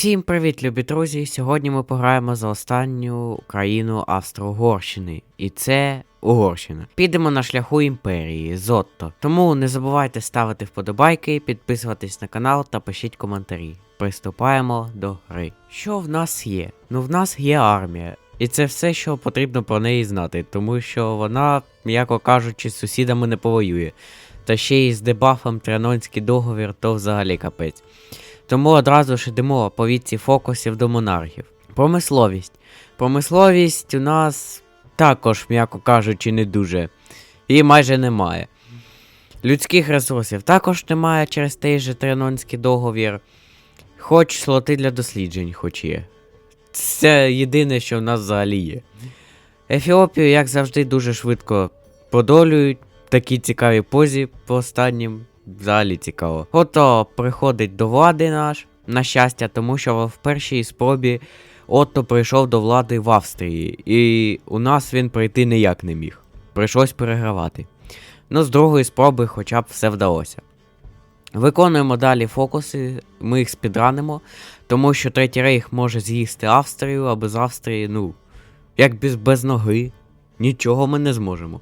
Всім привіт, любі друзі! Сьогодні ми пограємо за останню країну Австро-Угорщини, і це Угорщина. Підемо на шляху імперії Зотто. Тому не забувайте ставити вподобайки, підписуватись на канал та пишіть коментарі. Приступаємо до гри. Що в нас є? Ну, в нас є армія. І це все, що потрібно про неї знати, тому що вона, м'яко кажучи, з сусідами не повоює. Та ще й з дебафом Тріанонський договір, то взагалі капець. Тому одразу ж йдемо по віці фокусів до монархів. Промисловість. Промисловість у нас також, м'яко кажучи, не дуже. Її майже немає. Людських ресурсів також немає через той же Тренонський договір. Хоч слоти для досліджень, хоч є. Це єдине, що в нас взагалі є. Ефіопію, як завжди, дуже швидко подолюють. Такі цікаві позі по останнім. Взагалі цікаво. Ото приходить до влади наш, на щастя, тому що в першій спробі Отто прийшов до влади в Австрії, і у нас він прийти ніяк не міг. Прийшлось перегравати. Ну, з другої спроби хоча б все вдалося. Виконуємо далі фокуси, ми їх спідранимо, тому що Третій Рейх може з'їсти Австрію, а без Австрії, ну, як без, без ноги, нічого ми не зможемо.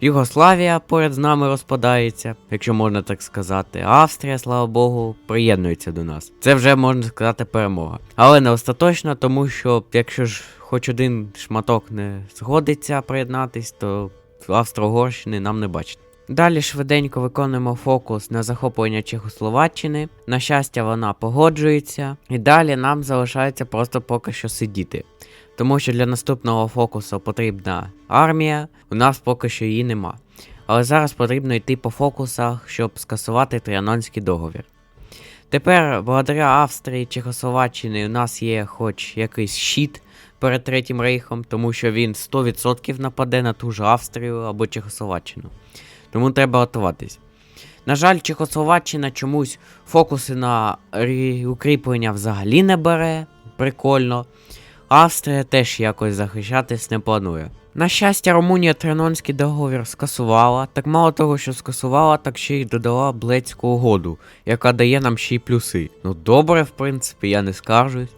Югославія поряд з нами розпадається, якщо можна так сказати. Австрія, слава Богу, приєднується до нас. Це вже можна сказати перемога. Але не остаточно, тому що якщо ж хоч один шматок не згодиться приєднатись, то Австро-Угорщини нам не бачить. Далі швиденько виконуємо фокус на захоплення Чехословаччини. На щастя, вона погоджується, і далі нам залишається просто поки що сидіти. Тому що для наступного фокусу потрібна армія, у нас поки що її нема. Але зараз потрібно йти по фокусах, щоб скасувати Тріанонський договір. Тепер, благодаря Австрії Чехословаччини, у нас є хоч якийсь щит перед Третім Рейхом, тому що він 100% нападе на ту ж Австрію або Чехословаччину. Тому треба готуватись. На жаль, Чехословаччина чомусь фокуси на укріплення взагалі не бере. Прикольно. Австрія теж якось захищатись не планує. На щастя, Румунія Тренонський договір скасувала, так мало того, що скасувала, так ще й додала Блецьку угоду, яка дає нам ще й плюси. Ну добре, в принципі, я не скаржусь.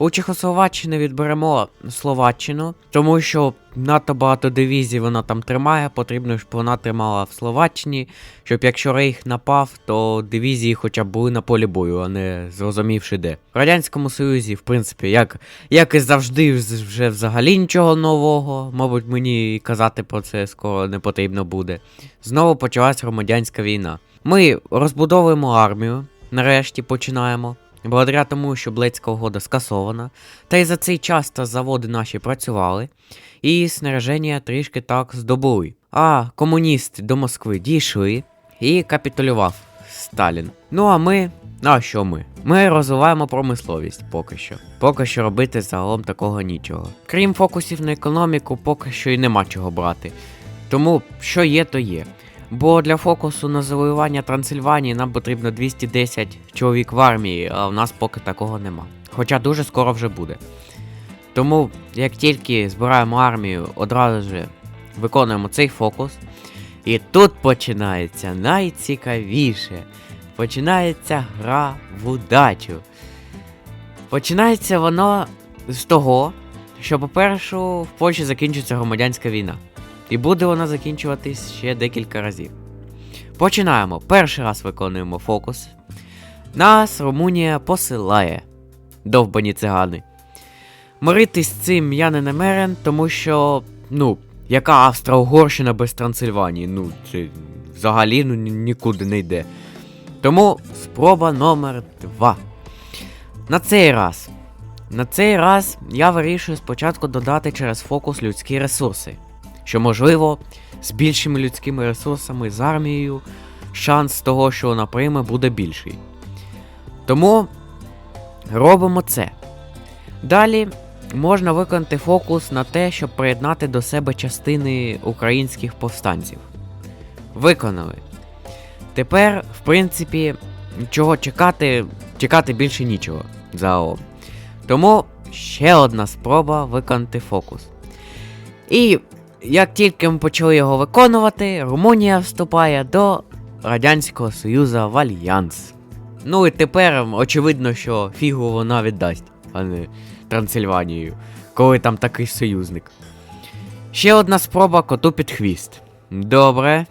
У Чехословаччини відберемо Словаччину, тому що надто багато дивізій вона там тримає, потрібно, щоб вона тримала в Словаччині, щоб якщо Рейх напав, то дивізії хоча б були на полі бою, а не зрозумівши де. В Радянському Союзі, в принципі, як як і завжди, вже взагалі нічого нового, мабуть, мені казати про це скоро не потрібно буде. Знову почалась громадянська війна. Ми розбудовуємо армію, нарешті починаємо. Благодаря тому, що Блецька угода скасована, та й за цей час та заводи наші працювали, і снаряження трішки так здобули. А комуністи до Москви дійшли і капітулював Сталін. Ну а ми. А що ми? Ми розвиваємо промисловість поки що. Поки що робити загалом такого нічого. Крім фокусів на економіку, поки що й нема чого брати. Тому що є, то є. Бо для фокусу на завоювання Трансильванії нам потрібно 210 чоловік в армії, а в нас поки такого нема. Хоча дуже скоро вже буде. Тому, як тільки збираємо армію, одразу ж виконуємо цей фокус. І тут починається найцікавіше. Починається гра в удачу. Починається воно з того, що, по-перше, в Польщі закінчиться громадянська війна. І буде вона закінчуватись ще декілька разів. Починаємо. Перший раз виконуємо фокус. Нас Румунія посилає. Довбані цигани. Миритись з цим я не намерен, тому що, ну, яка Австро-Угорщина без Трансильванії? Ну, це взагалі ну, нікуди не йде. Тому спроба номер 2. На цей раз. На цей раз я вирішую спочатку додати через фокус людські ресурси що, можливо, з більшими людськими ресурсами з армією шанс того, що вона прийме, буде більший. Тому робимо це. Далі можна виконати фокус на те, щоб приєднати до себе частини українських повстанців. Виконали. Тепер, в принципі, чого чекати, чекати більше нічого загалом. Тому ще одна спроба виконати фокус. І як тільки ми почали його виконувати, Румунія вступає до Радянського Союзу в Альянс. Ну і тепер очевидно, що фігу вона віддасть, а не Трансильванію, коли там такий союзник. Ще одна спроба коту під хвіст. Добре.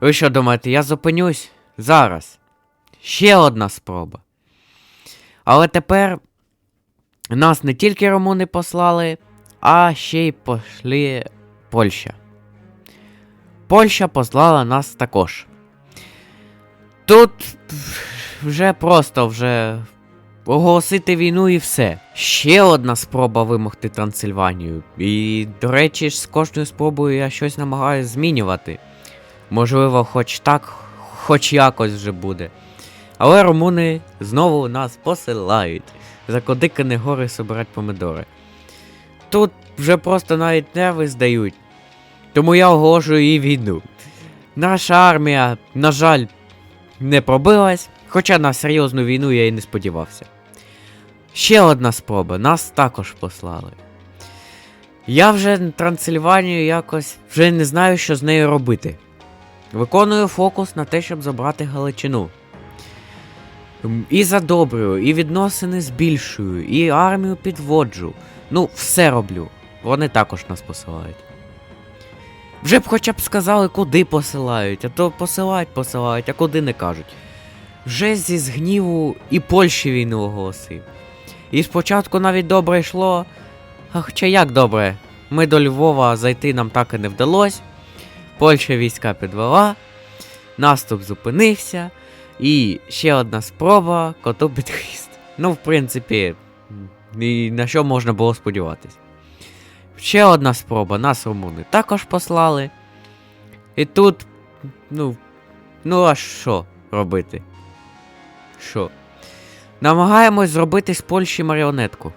Ви що думаєте, я зупинюсь? Зараз. Ще одна спроба. Але тепер нас не тільки румуни послали, а ще й пошли Польща. Польща послала нас також. Тут вже просто вже оголосити війну і все. Ще одна спроба вимогти Трансильванію. І, до речі, з кожною спробою я щось намагаюся змінювати. Можливо, хоч так, хоч якось вже буде. Але румуни знову нас посилають. Закодикані гори собирать помидори. Тут вже просто навіть нерви здають. Тому я оголошую їй війну. Наша армія, на жаль, не пробилась, хоча на серйозну війну я і не сподівався. Ще одна спроба, нас також послали. Я вже Трансильванію якось вже не знаю, що з нею робити. Виконую фокус на те, щоб забрати Галичину. І задобрюю, і відносини збільшую, і армію підводжу. Ну, все роблю. Вони також нас посилають. Вже б хоча б сказали, куди посилають, а то посилають, посилають, а куди не кажуть. Вже зі згніву і Польщі війну оголосив. І спочатку навіть добре йшло. А хоча як добре, ми до Львова зайти нам так і не вдалося. Польща війська підвела, наступ зупинився, і ще одна спроба коту під хвіст. Ну, в принципі, і на що можна було сподіватись. Ще одна спроба, нас румуни також послали. І тут, ну, ну а що робити? Що? Намагаємось зробити з Польщі маріонетку.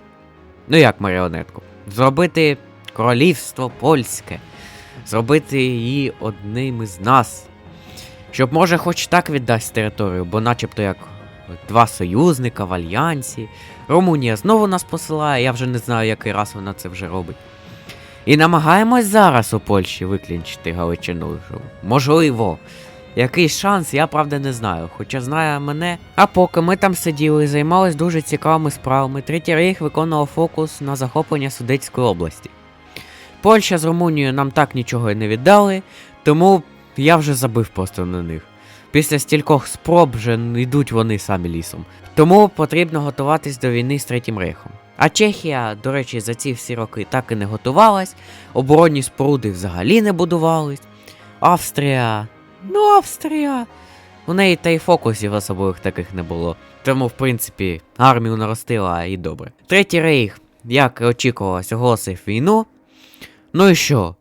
Ну як маріонетку? Зробити королівство польське. Зробити її одним із нас. Щоб може хоч так віддасть територію, бо начебто як два союзника в альянсі. Румунія знову нас посилає, я вже не знаю, який раз вона це вже робить. І намагаємось зараз у Польщі виклінчити Галичину. Можливо. Який шанс, я правда не знаю, хоча знає мене. А поки ми там сиділи і займались дуже цікавими справами, Третій рейх виконував фокус на захоплення Судетської області. Польща з Румунією нам так нічого і не віддали, тому я вже забив просто на них. Після стількох спроб вже йдуть вони самі лісом. Тому потрібно готуватись до війни з Третім рейхом. А Чехія, до речі, за ці всі роки так і не готувалась, оборонні споруди взагалі не будувались. Австрія. Ну, Австрія. У неї та й фокусів особливих таких не було. Тому, в принципі, армію наростила і добре. Третій рейх, як і очікувалось, оголосив війну. Ну і що?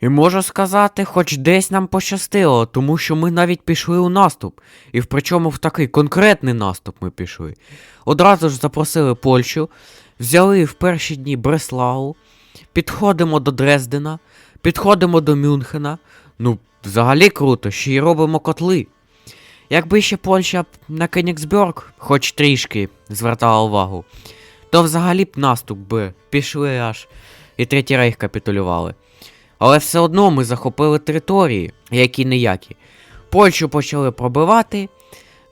І можу сказати, хоч десь нам пощастило, тому що ми навіть пішли у наступ. І в причому в такий конкретний наступ ми пішли. Одразу ж запросили Польщу, взяли в перші дні Бреславу, підходимо до Дрездена, підходимо до Мюнхена. Ну, взагалі круто, ще й робимо котли. Якби ще Польща на Кенігсберг хоч трішки звертала увагу, то взагалі б наступ би пішли аж і Третій Рейх капітулювали. Але все одно ми захопили території, які ніякі. Польщу почали пробивати.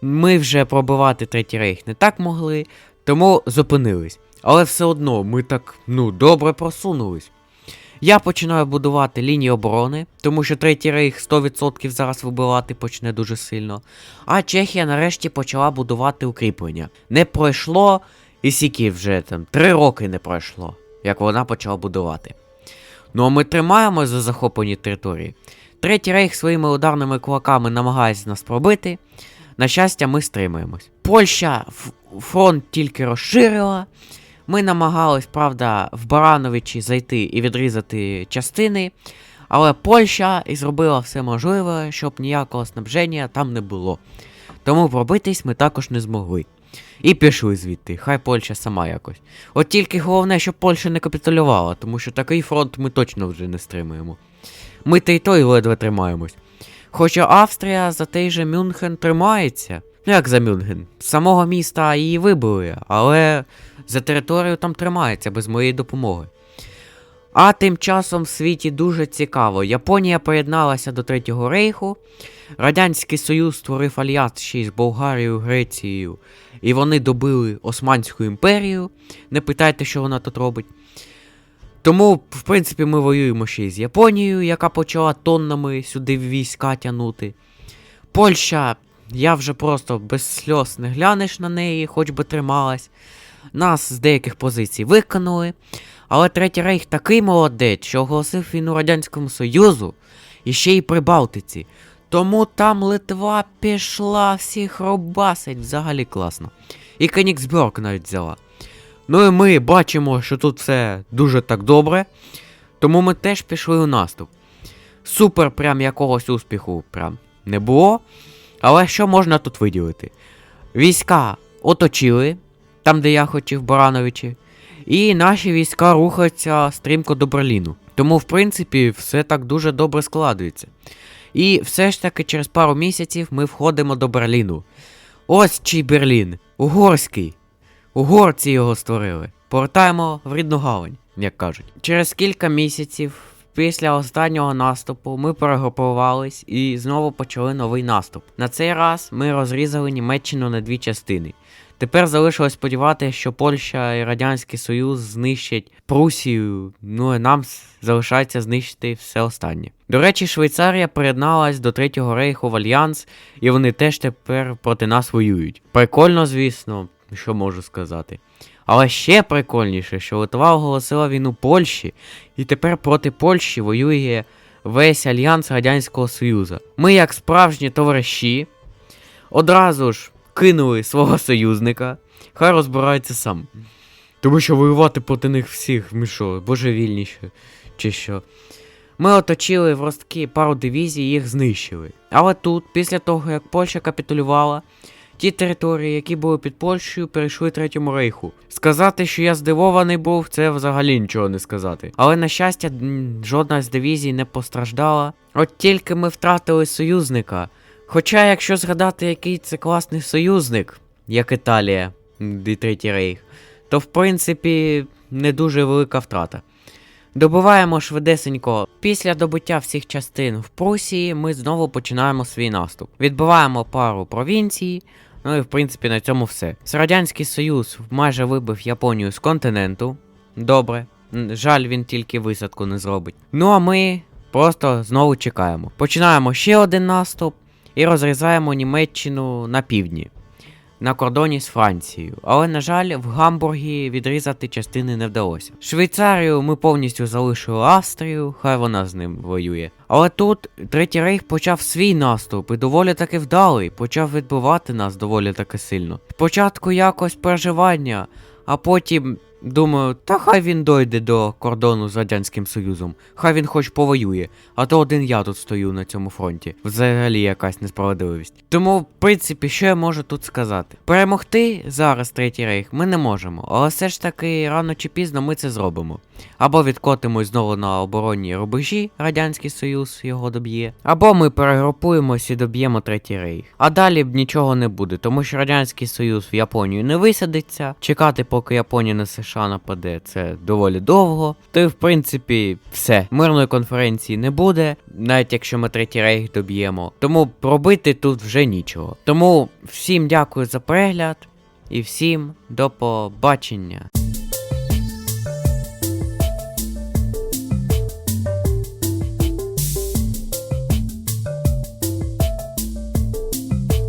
Ми вже пробивати Третій Рейх не так могли, тому зупинились. Але все одно ми так ну добре просунулись. Я починаю будувати лінії оборони, тому що Третій Рейх 100% зараз вибивати почне дуже сильно. А Чехія нарешті почала будувати укріплення. Не пройшло, і сіки вже там три роки не пройшло, як вона почала будувати. Ну а ми тримаємось за захоплені території. Третій рейх своїми ударними кулаками намагається нас пробити. На щастя, ми стримуємось. Польща фронт тільки розширила. Ми намагались, правда, в Барановичі зайти і відрізати частини, але Польща і зробила все можливе, щоб ніякого снабження там не було. Тому пробитись ми також не змогли. І пішли звідти, хай Польща сама якось. От тільки головне, щоб Польща не капітулювала, тому що такий фронт ми точно вже не стримаємо. Ми та й той ледве тримаємось. Хоча Австрія за той же Мюнхен тримається. Ну як за Мюнхен? З самого міста її вибили, але за територію там тримається без моєї допомоги. А тим часом в світі дуже цікаво. Японія приєдналася до Третього рейху. Радянський Союз створив альянс ще з Болгарією, Грецією. І вони добили Османську імперію. Не питайте, що вона тут робить. Тому, в принципі, ми воюємо ще й з Японією, яка почала тоннами сюди війська тягнути. Польща, я вже просто без сльоз не глянеш на неї, хоч би трималась. Нас з деяких позицій викинули. Але Третій Рейх такий молодець, що оголосив війну Радянському Союзу і ще й при Балтиці. Тому там Литва пішла всіх рубасить, взагалі класно. І Кенігсберг навіть взяла. Ну і ми бачимо, що тут все дуже так добре. Тому ми теж пішли у наступ. Супер, прям якогось успіху прям не було. Але що можна тут виділити? Війська оточили, там, де я хотів Барановичі. І наші війська рухаються стрімко до Берліну. Тому, в принципі, все так дуже добре складується. І все ж таки через пару місяців ми входимо до Берліну. Ось чий Берлін, угорський. Угорці його створили. Повертаємо в рідну гавань, як кажуть. Через кілька місяців після останнього наступу ми перегрупувались і знову почали новий наступ. На цей раз ми розрізали Німеччину на дві частини. Тепер залишилось сподіватися, що Польща і Радянський Союз знищать Прусію, ну і нам залишається знищити все останнє. До речі, Швейцарія приєдналась до Третього рейху в Альянс, і вони теж тепер проти нас воюють. Прикольно, звісно, що можу сказати. Але ще прикольніше, що Литва оголосила війну Польщі, і тепер проти Польщі воює весь альянс Радянського Союзу. Ми, як справжні товариші, одразу ж кинули свого союзника, хай розбирається сам. Тому що воювати проти них всіх, ми що, божевільніше, чи що. Ми оточили в ростки пару дивізій і їх знищили. Але тут, після того, як Польща капітулювала, ті території, які були під Польщею, перейшли Третьому рейху. Сказати, що я здивований був, це взагалі нічого не сказати. Але на щастя, жодна з дивізій не постраждала. От тільки ми втратили союзника. Хоча, якщо згадати, який це класний союзник, як Італія і Третій Рейх, то в принципі не дуже велика втрата. Добиваємо швидесенько. Після добиття всіх частин в Прусії ми знову починаємо свій наступ. Відбиваємо пару провінцій. Ну і в принципі на цьому все. Радянський Союз майже вибив Японію з континенту. Добре. Жаль, він тільки висадку не зробить. Ну а ми просто знову чекаємо. Починаємо ще один наступ і розрізаємо Німеччину на півдні. На кордоні з Францією, але, на жаль, в Гамбургі відрізати частини не вдалося. Швейцарію ми повністю залишили Австрію, хай вона з ним воює. Але тут Третій Рейх почав свій наступ і доволі таки вдалий, почав відбивати нас доволі таки сильно. Спочатку якось переживання, а потім думаю, та хай він дойде до кордону з Радянським Союзом, хай він хоч повоює, а то один я тут стою на цьому фронті. Взагалі якась несправедливість. Тому, в принципі, що я можу тут сказати? Перемогти зараз Третій Рейх ми не можемо, але все ж таки рано чи пізно ми це зробимо. Або відкотимось знову на оборонні рубежі, Радянський Союз його доб'є, або ми перегрупуємось і доб'ємо Третій Рейх. А далі б нічого не буде, тому що Радянський Союз в Японію не висадиться. Чекати, поки Японія США нападе, це доволі довго. Й в принципі все. Мирної конференції не буде, навіть якщо ми Третій Рейх доб'ємо. Тому пробити тут вже нічого. Тому всім дякую за перегляд і всім до побачення.